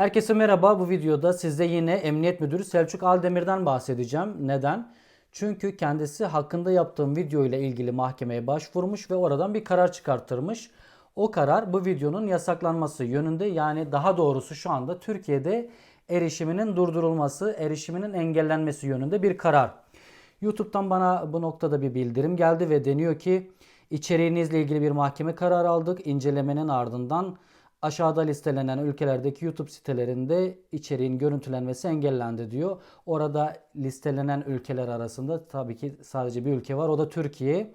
Herkese merhaba. Bu videoda size yine Emniyet Müdürü Selçuk Aldemir'den bahsedeceğim. Neden? Çünkü kendisi hakkında yaptığım video ile ilgili mahkemeye başvurmuş ve oradan bir karar çıkarttırmış. O karar bu videonun yasaklanması yönünde yani daha doğrusu şu anda Türkiye'de erişiminin durdurulması, erişiminin engellenmesi yönünde bir karar. YouTube'dan bana bu noktada bir bildirim geldi ve deniyor ki içeriğinizle ilgili bir mahkeme kararı aldık. İncelemenin ardından aşağıda listelenen ülkelerdeki YouTube sitelerinde içeriğin görüntülenmesi engellendi diyor. Orada listelenen ülkeler arasında tabii ki sadece bir ülke var o da Türkiye.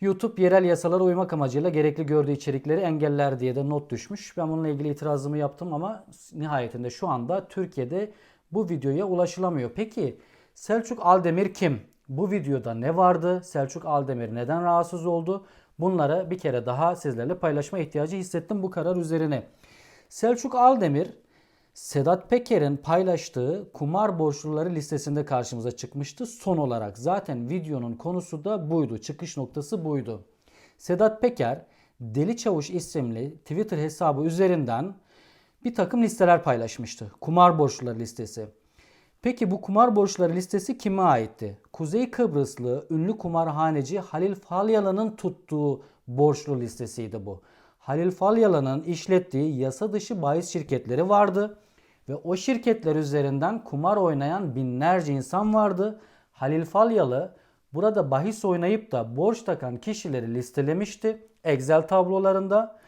YouTube yerel yasalara uymak amacıyla gerekli gördüğü içerikleri engeller diye de not düşmüş. Ben bununla ilgili itirazımı yaptım ama nihayetinde şu anda Türkiye'de bu videoya ulaşılamıyor. Peki Selçuk Aldemir kim? Bu videoda ne vardı? Selçuk Aldemir neden rahatsız oldu? Bunları bir kere daha sizlerle paylaşma ihtiyacı hissettim bu karar üzerine. Selçuk Aldemir Sedat Peker'in paylaştığı kumar borçluları listesinde karşımıza çıkmıştı son olarak. Zaten videonun konusu da buydu. Çıkış noktası buydu. Sedat Peker Deli Çavuş isimli Twitter hesabı üzerinden bir takım listeler paylaşmıştı. Kumar borçluları listesi. Peki bu kumar borçları listesi kime aitti? Kuzey Kıbrıslı ünlü kumarhaneci Halil Falyalı'nın tuttuğu borçlu listesiydi bu. Halil Falyalı'nın işlettiği yasa dışı bahis şirketleri vardı ve o şirketler üzerinden kumar oynayan binlerce insan vardı. Halil Falyalı burada bahis oynayıp da borç takan kişileri listelemişti Excel tablolarında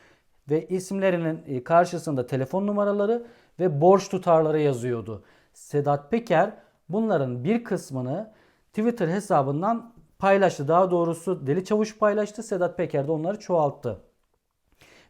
ve isimlerinin karşısında telefon numaraları ve borç tutarları yazıyordu. Sedat Peker bunların bir kısmını Twitter hesabından paylaştı. Daha doğrusu Deli Çavuş paylaştı. Sedat Peker de onları çoğalttı.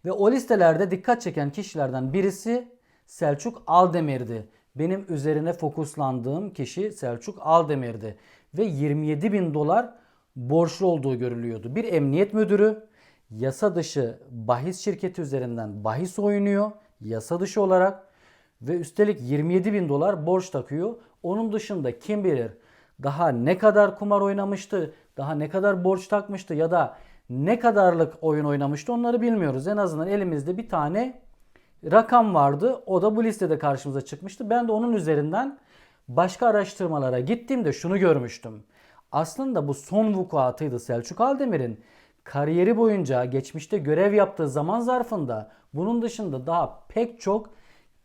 Ve o listelerde dikkat çeken kişilerden birisi Selçuk Aldemir'di. Benim üzerine fokuslandığım kişi Selçuk Aldemir'di. Ve 27 bin dolar borçlu olduğu görülüyordu. Bir emniyet müdürü yasa dışı bahis şirketi üzerinden bahis oynuyor. Yasa dışı olarak ve üstelik 27 bin dolar borç takıyor. Onun dışında kim bilir daha ne kadar kumar oynamıştı, daha ne kadar borç takmıştı ya da ne kadarlık oyun oynamıştı onları bilmiyoruz. En azından elimizde bir tane rakam vardı. O da bu listede karşımıza çıkmıştı. Ben de onun üzerinden başka araştırmalara gittiğimde şunu görmüştüm. Aslında bu son vukuatıydı Selçuk Aldemir'in. Kariyeri boyunca geçmişte görev yaptığı zaman zarfında bunun dışında daha pek çok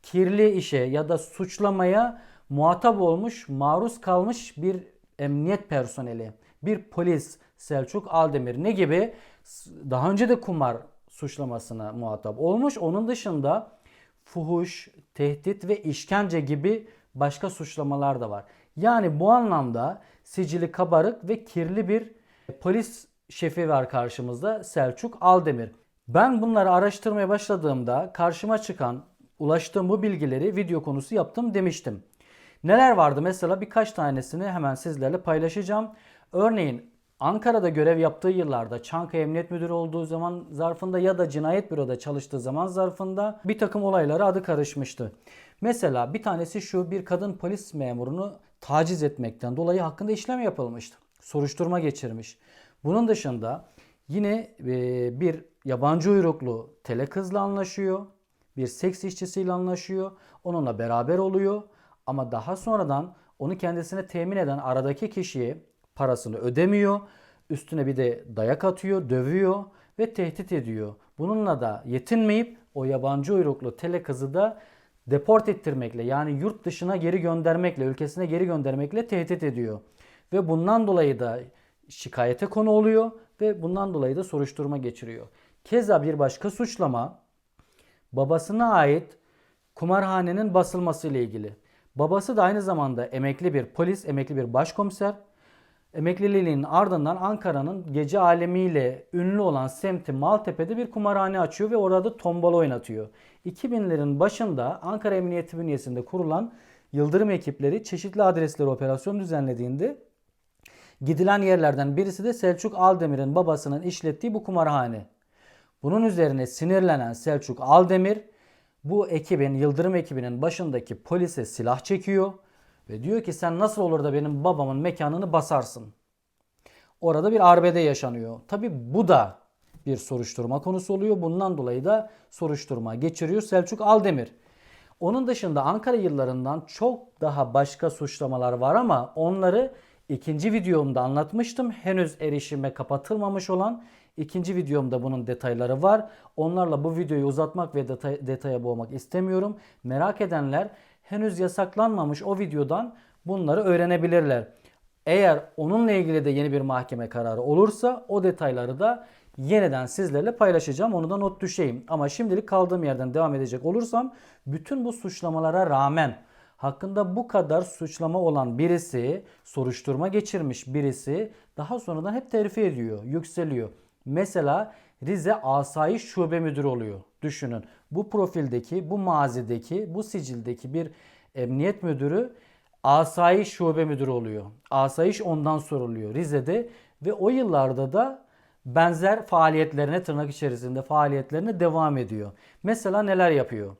kirli işe ya da suçlamaya muhatap olmuş, maruz kalmış bir emniyet personeli, bir polis Selçuk Aldemir ne gibi daha önce de kumar suçlamasına muhatap olmuş. Onun dışında fuhuş, tehdit ve işkence gibi başka suçlamalar da var. Yani bu anlamda sicili kabarık ve kirli bir polis şefi var karşımızda Selçuk Aldemir. Ben bunları araştırmaya başladığımda karşıma çıkan ulaştığım bu bilgileri video konusu yaptım demiştim. Neler vardı mesela birkaç tanesini hemen sizlerle paylaşacağım. Örneğin Ankara'da görev yaptığı yıllarda Çankaya Emniyet Müdürü olduğu zaman zarfında ya da cinayet büroda çalıştığı zaman zarfında bir takım olaylara adı karışmıştı. Mesela bir tanesi şu bir kadın polis memurunu taciz etmekten dolayı hakkında işlem yapılmıştı. Soruşturma geçirmiş. Bunun dışında yine bir yabancı uyruklu tele kızla anlaşıyor bir seks işçisiyle anlaşıyor. Onunla beraber oluyor. Ama daha sonradan onu kendisine temin eden aradaki kişiye parasını ödemiyor. Üstüne bir de dayak atıyor, dövüyor ve tehdit ediyor. Bununla da yetinmeyip o yabancı uyruklu tele kızı da deport ettirmekle yani yurt dışına geri göndermekle, ülkesine geri göndermekle tehdit ediyor. Ve bundan dolayı da şikayete konu oluyor ve bundan dolayı da soruşturma geçiriyor. Keza bir başka suçlama babasına ait kumarhanenin basılması ile ilgili. Babası da aynı zamanda emekli bir polis, emekli bir başkomiser. Emekliliğinin ardından Ankara'nın gece alemiyle ünlü olan semti Maltepe'de bir kumarhane açıyor ve orada tombala oynatıyor. 2000'lerin başında Ankara Emniyeti bünyesinde kurulan Yıldırım ekipleri çeşitli adresleri operasyon düzenlediğinde gidilen yerlerden birisi de Selçuk Aldemir'in babasının işlettiği bu kumarhane. Bunun üzerine sinirlenen Selçuk Aldemir bu ekibin, Yıldırım ekibinin başındaki polise silah çekiyor ve diyor ki sen nasıl olur da benim babamın mekanını basarsın. Orada bir arbede yaşanıyor. Tabi bu da bir soruşturma konusu oluyor. Bundan dolayı da soruşturma geçiriyor Selçuk Aldemir. Onun dışında Ankara yıllarından çok daha başka suçlamalar var ama onları ikinci videomda anlatmıştım. Henüz erişime kapatılmamış olan ikinci videomda bunun detayları var. Onlarla bu videoyu uzatmak ve detay, detaya boğmak istemiyorum. Merak edenler henüz yasaklanmamış o videodan bunları öğrenebilirler. Eğer onunla ilgili de yeni bir mahkeme kararı olursa o detayları da yeniden sizlerle paylaşacağım. Onu da not düşeyim. Ama şimdilik kaldığım yerden devam edecek olursam bütün bu suçlamalara rağmen hakkında bu kadar suçlama olan birisi, soruşturma geçirmiş birisi daha sonradan hep terfi ediyor, yükseliyor. Mesela Rize Asayiş Şube Müdürü oluyor. Düşünün. Bu profildeki, bu mazideki, bu sicildeki bir emniyet müdürü Asayiş Şube Müdürü oluyor. Asayiş ondan soruluyor Rize'de ve o yıllarda da benzer faaliyetlerine tırnak içerisinde faaliyetlerine devam ediyor. Mesela neler yapıyor?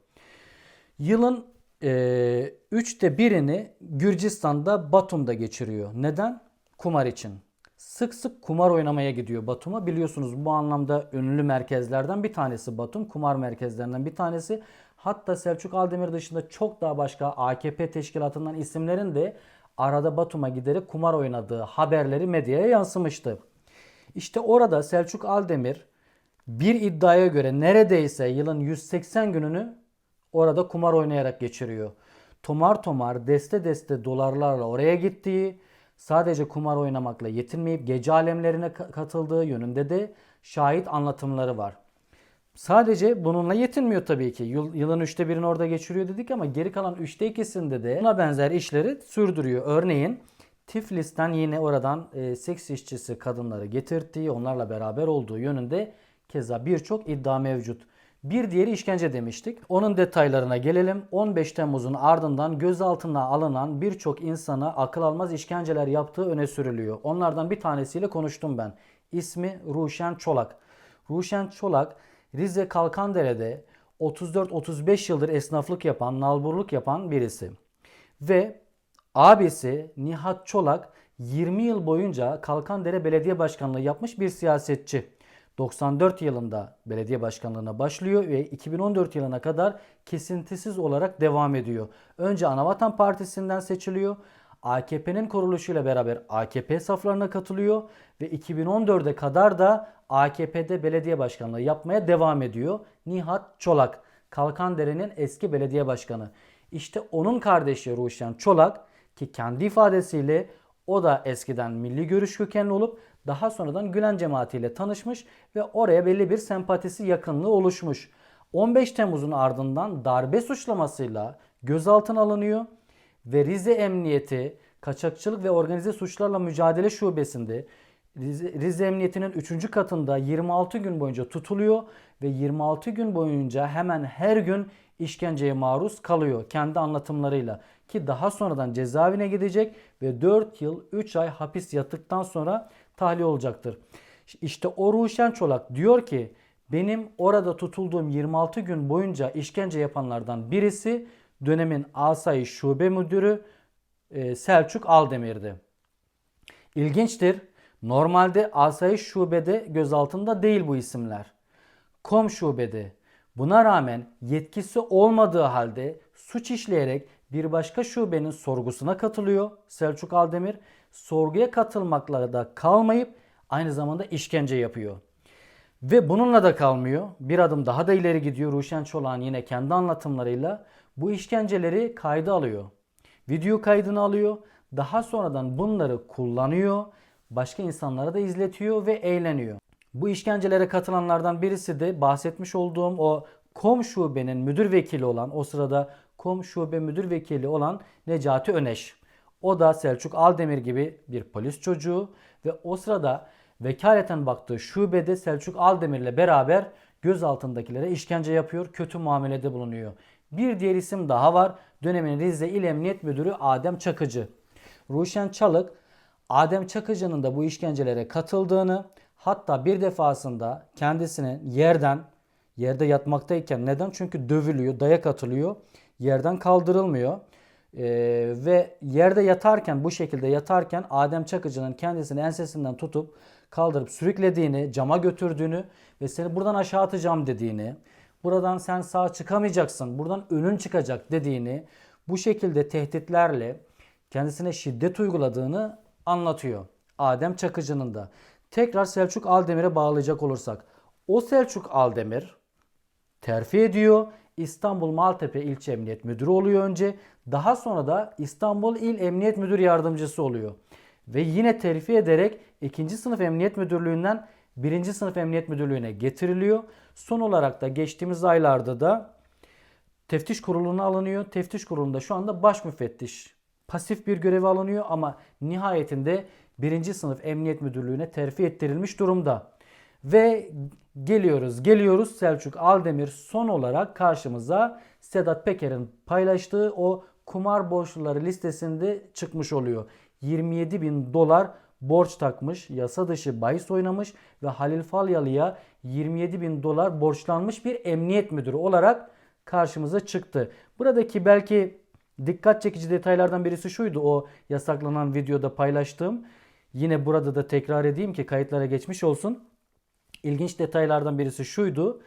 Yılın e, üçte birini Gürcistan'da Batum'da geçiriyor. Neden? Kumar için. Sık sık kumar oynamaya gidiyor Batum'a. Biliyorsunuz bu anlamda ünlü merkezlerden bir tanesi Batum. Kumar merkezlerinden bir tanesi. Hatta Selçuk Aldemir dışında çok daha başka AKP teşkilatından isimlerin de arada Batum'a giderek kumar oynadığı haberleri medyaya yansımıştı. İşte orada Selçuk Aldemir bir iddiaya göre neredeyse yılın 180 gününü orada kumar oynayarak geçiriyor. Tomar tomar deste deste dolarlarla oraya gittiği, sadece kumar oynamakla yetinmeyip gece alemlerine ka- katıldığı yönünde de şahit anlatımları var. Sadece bununla yetinmiyor tabii ki. Yıl- Yılın üçte birini orada geçiriyor dedik ama geri kalan üçte ikisinde de buna benzer işleri sürdürüyor. Örneğin Tiflis'ten yine oradan e, seks işçisi kadınları getirdiği, onlarla beraber olduğu yönünde keza birçok iddia mevcut. Bir diğeri işkence demiştik. Onun detaylarına gelelim. 15 Temmuz'un ardından gözaltına alınan birçok insana akıl almaz işkenceler yaptığı öne sürülüyor. Onlardan bir tanesiyle konuştum ben. İsmi Ruşen Çolak. Ruşen Çolak Rize Kalkandere'de 34-35 yıldır esnaflık yapan, nalburluk yapan birisi. Ve abisi Nihat Çolak 20 yıl boyunca Kalkandere Belediye Başkanlığı yapmış bir siyasetçi. 94 yılında belediye başkanlığına başlıyor ve 2014 yılına kadar kesintisiz olarak devam ediyor. Önce Anavatan Partisi'nden seçiliyor. AKP'nin kuruluşuyla beraber AKP saflarına katılıyor ve 2014'e kadar da AKP'de belediye başkanlığı yapmaya devam ediyor. Nihat Çolak, Kalkandere'nin eski belediye başkanı. İşte onun kardeşi Ruşen Çolak ki kendi ifadesiyle o da eskiden milli görüş kökenli olup daha sonradan Gülen cemaatiyle tanışmış ve oraya belli bir sempatisi yakınlığı oluşmuş. 15 Temmuz'un ardından darbe suçlamasıyla gözaltına alınıyor ve Rize Emniyeti Kaçakçılık ve Organize Suçlarla Mücadele Şubesi'nde Rize, Rize Emniyeti'nin 3. katında 26 gün boyunca tutuluyor ve 26 gün boyunca hemen her gün işkenceye maruz kalıyor kendi anlatımlarıyla ki daha sonradan cezaevine gidecek ve 4 yıl 3 ay hapis yattıktan sonra tahliye olacaktır. İşte o Ruşen Çolak diyor ki benim orada tutulduğum 26 gün boyunca işkence yapanlardan birisi dönemin Asayiş Şube Müdürü e, Selçuk Aldemir'di. İlginçtir. Normalde Asayiş Şube'de gözaltında değil bu isimler. Kom Şube'de. Buna rağmen yetkisi olmadığı halde suç işleyerek bir başka şubenin sorgusuna katılıyor Selçuk Aldemir. Sorguya katılmakla da kalmayıp aynı zamanda işkence yapıyor. Ve bununla da kalmıyor. Bir adım daha da ileri gidiyor Ruşen Çolak'ın yine kendi anlatımlarıyla bu işkenceleri kayda alıyor. Video kaydını alıyor. Daha sonradan bunları kullanıyor. Başka insanlara da izletiyor ve eğleniyor. Bu işkencelere katılanlardan birisi de bahsetmiş olduğum o KOM şubenin müdür vekili olan o sırada KOM şube müdür vekili olan Necati Öneş. O da Selçuk Aldemir gibi bir polis çocuğu ve o sırada vekaleten baktığı şubede Selçuk Aldemir'le beraber gözaltındakilere işkence yapıyor, kötü muamelede bulunuyor. Bir diğer isim daha var. Dönemin Rize İl Emniyet Müdürü Adem Çakıcı. Ruşen Çalık Adem Çakıcı'nın da bu işkencelere katıldığını hatta bir defasında kendisinin yerden yerde yatmaktayken neden? Çünkü dövülüyor, dayak atılıyor. Yerden kaldırılmıyor. Ee, ve yerde yatarken bu şekilde yatarken Adem Çakıcı'nın kendisini ensesinden tutup kaldırıp sürüklediğini, cama götürdüğünü ve seni buradan aşağı atacağım dediğini, buradan sen sağ çıkamayacaksın, buradan önün çıkacak dediğini, bu şekilde tehditlerle kendisine şiddet uyguladığını anlatıyor. Adem Çakıcı'nın da. Tekrar Selçuk Aldemir'e bağlayacak olursak. O Selçuk Aldemir terfi ediyor. İstanbul Maltepe İlçe Emniyet Müdürü oluyor önce. Daha sonra da İstanbul İl Emniyet Müdür Yardımcısı oluyor. Ve yine terfi ederek 2. sınıf emniyet müdürlüğünden 1. sınıf emniyet müdürlüğüne getiriliyor. Son olarak da geçtiğimiz aylarda da teftiş kuruluna alınıyor. Teftiş kurulunda şu anda baş müfettiş pasif bir göreve alınıyor ama nihayetinde 1. sınıf emniyet müdürlüğüne terfi ettirilmiş durumda. Ve geliyoruz geliyoruz Selçuk Aldemir son olarak karşımıza Sedat Peker'in paylaştığı o kumar borçluları listesinde çıkmış oluyor. 27 bin dolar borç takmış, yasa dışı bahis oynamış ve Halil Falyalı'ya 27 bin dolar borçlanmış bir emniyet müdürü olarak karşımıza çıktı. Buradaki belki dikkat çekici detaylardan birisi şuydu o yasaklanan videoda paylaştığım. Yine burada da tekrar edeyim ki kayıtlara geçmiş olsun. İlginç detaylardan birisi şuydu.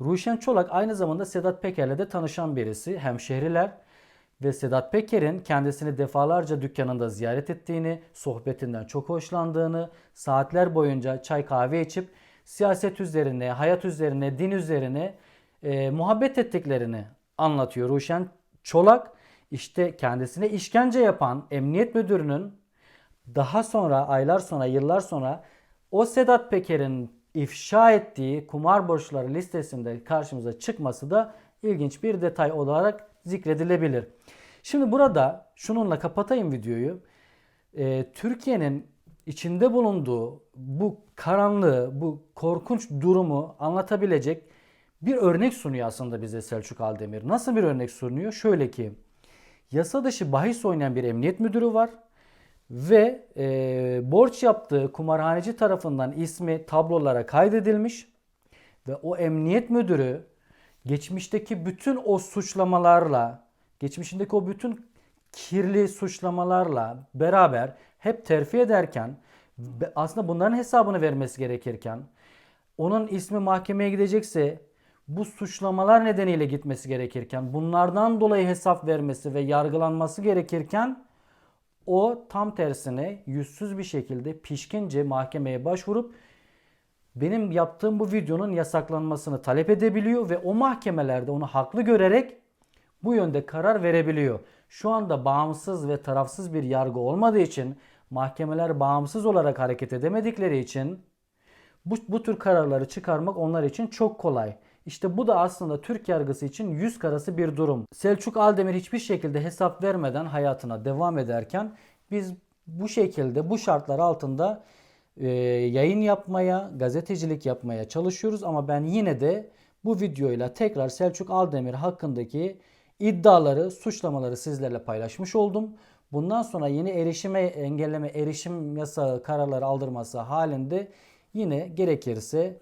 Ruşen Çolak aynı zamanda Sedat Peker'le de tanışan birisi. Hemşehriler ve Sedat Peker'in kendisini defalarca dükkanında ziyaret ettiğini, sohbetinden çok hoşlandığını, saatler boyunca çay kahve içip siyaset üzerine, hayat üzerine, din üzerine e, muhabbet ettiklerini anlatıyor Ruşen Çolak. İşte kendisine işkence yapan emniyet müdürünün daha sonra aylar sonra yıllar sonra o Sedat Peker'in ifşa ettiği kumar borçları listesinde karşımıza çıkması da ilginç bir detay olarak zikredilebilir. Şimdi burada şununla kapatayım videoyu. Ee, Türkiye'nin içinde bulunduğu bu karanlığı, bu korkunç durumu anlatabilecek bir örnek sunuyor aslında bize Selçuk Aldemir. Nasıl bir örnek sunuyor? Şöyle ki yasa dışı bahis oynayan bir emniyet müdürü var ve e, borç yaptığı kumarhaneci tarafından ismi tablolara kaydedilmiş ve o emniyet müdürü geçmişteki bütün o suçlamalarla, geçmişindeki o bütün kirli suçlamalarla beraber hep terfi ederken aslında bunların hesabını vermesi gerekirken onun ismi mahkemeye gidecekse bu suçlamalar nedeniyle gitmesi gerekirken bunlardan dolayı hesap vermesi ve yargılanması gerekirken o tam tersine yüzsüz bir şekilde pişkince mahkemeye başvurup benim yaptığım bu videonun yasaklanmasını talep edebiliyor ve o mahkemelerde onu haklı görerek bu yönde karar verebiliyor. Şu anda bağımsız ve tarafsız bir yargı olmadığı için mahkemeler bağımsız olarak hareket edemedikleri için bu, bu tür kararları çıkarmak onlar için çok kolay. İşte bu da aslında Türk yargısı için yüz karası bir durum. Selçuk Aldemir hiçbir şekilde hesap vermeden hayatına devam ederken biz bu şekilde bu şartlar altında e, yayın yapmaya, gazetecilik yapmaya çalışıyoruz ama ben yine de bu videoyla tekrar Selçuk Aldemir hakkındaki iddiaları, suçlamaları sizlerle paylaşmış oldum. Bundan sonra yeni erişime engelleme, erişim yasağı kararları aldırması halinde yine gerekirse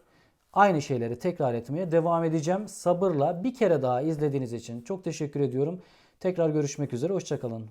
aynı şeyleri tekrar etmeye devam edeceğim. Sabırla bir kere daha izlediğiniz için çok teşekkür ediyorum. Tekrar görüşmek üzere, hoşçakalın.